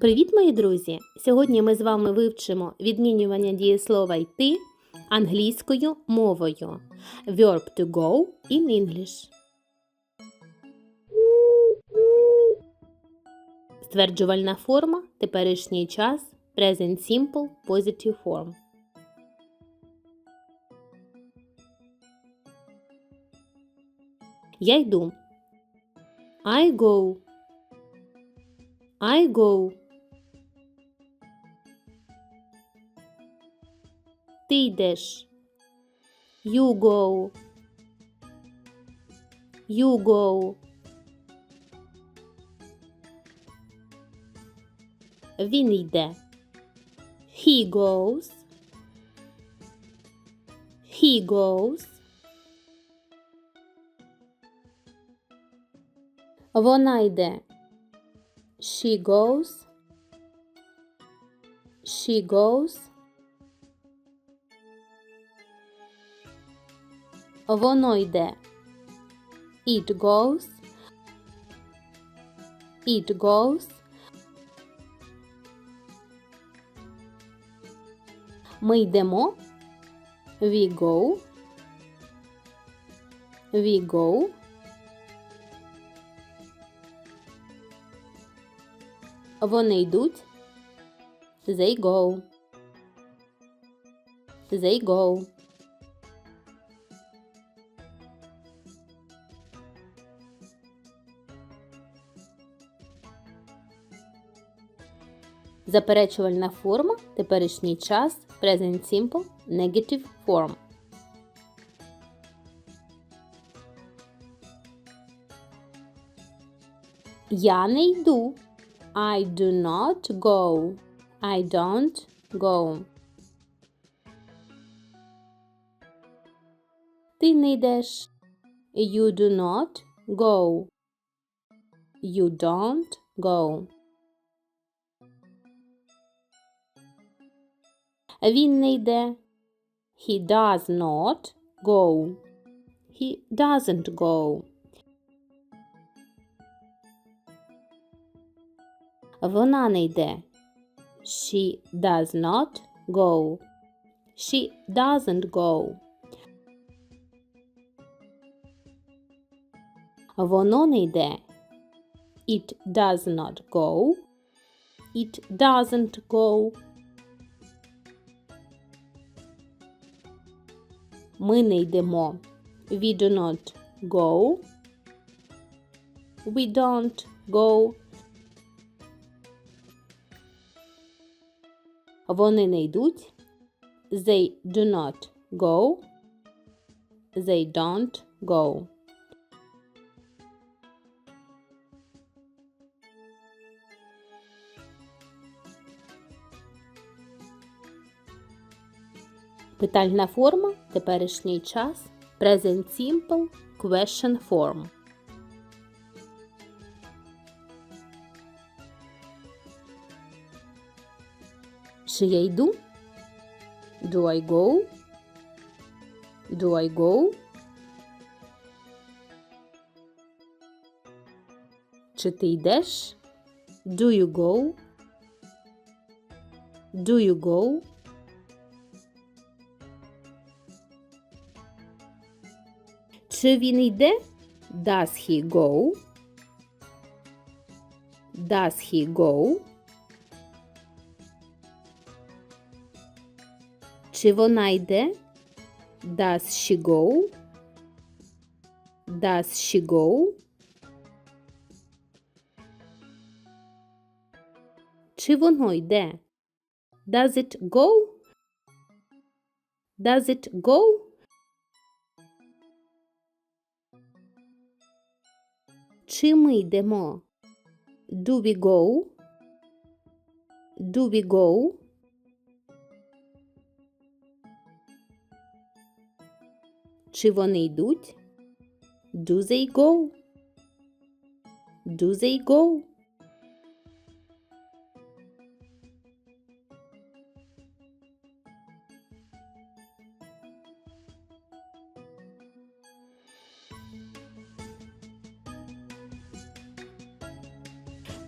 Привіт, мої друзі! Сьогодні ми з вами вивчимо відмінювання дієслова йти англійською мовою. Verb to go in English. Стверджувальна форма теперішній час Present Simple Positive Form. Я йду. I go. I go. Ти йдеш. You go. You go. Він йде. He goes. He goes. Вона йде. She goes. She goes. Воно йде. It goes. It goes. Ми йдемо. We go. We go. Вони йдуть. They go. They go. Заперечувальна форма теперішній час Present Simple Negative Form. Я не йду. I do not go. I don't go. Ти не йдеш. You do not go. You don't go. Він не йде. He does not go. He doesn't go. Вона не йде. She does not go. She doesn't go. Воно не йде. It does not go. It doesn't go. Ми не йдемо. We do not go. We don't go. Вони не йдуть. They do not go. They don't go. Питальна форма теперішній час Present Simple Question Form. Чи я йду? Do I go? Do I go? Чи ти йдеш? Do you go? Do you go? Чи він йде? Does he go? Does he go? Чи вона йде? Does she go? Does she go? Чи воно йде? Does it go? Does it go? Чи ми йдемо? Do we go? Do we go? Чи вони йдуть? Do they go? Do they go?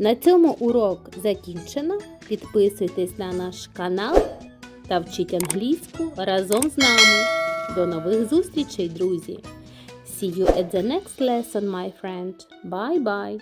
На цьому урок закінчено. Підписуйтесь на наш канал та вчіть англійську разом з нами. До нових зустрічей, друзі! See you at the next lesson, my friend. Bye bye.